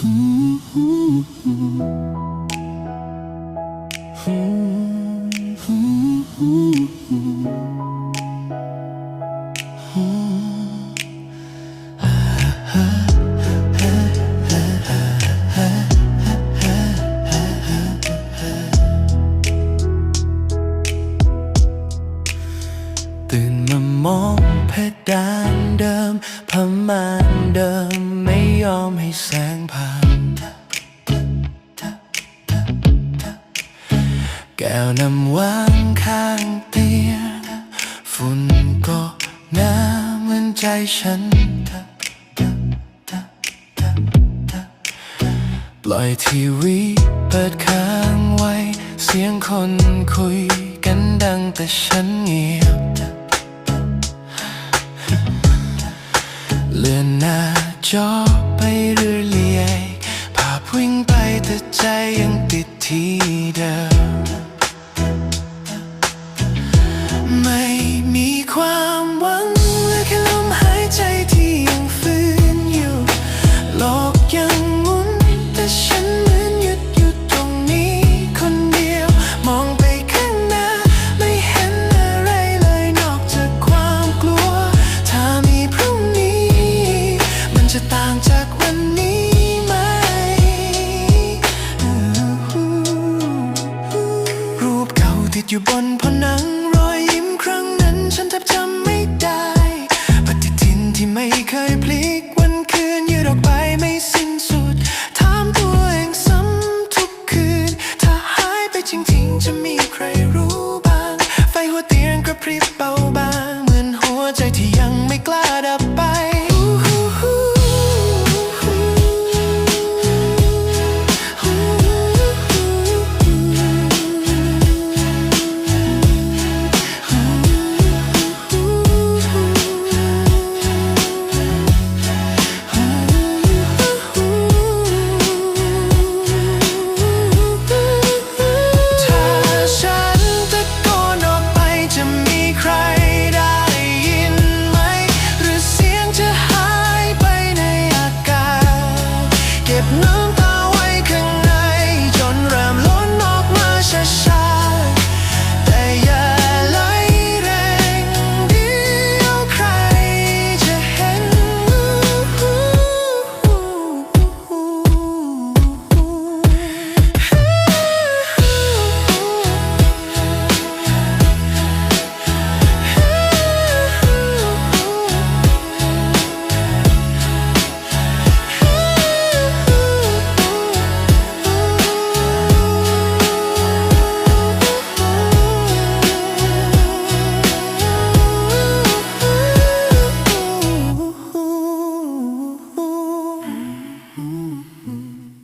ตื่นมามองเพดานเดิมพม่านเดิม ยอมให้แสงผ่าน แก้วน้ำวางข้างเตียงฝุ่นก็หน้าเหมือนใจฉัน ปล่อยทีวีเปิดค้างไว้ เสียงคนคุยกันดังแต่ฉันเงียบเลื่อนหน้าจอ ไปเรื่อยๆภาพวิ่งไปแต่ใจยังติดที่เดิม ไม่มีความหวังเหลือแค่ลมหายใจที่ยังฟื้นอยู่ โลกยังหมุนแต่ฉันเหมือนหยุดอยู่ตรงนี้คนเดียว มองไปข้างหน้า ไม่เห็นอะไรเลยนอกจากความกลัว ถ้ามีพรุ่งนี้ มันจะต่างจาก อยู่บนพ้น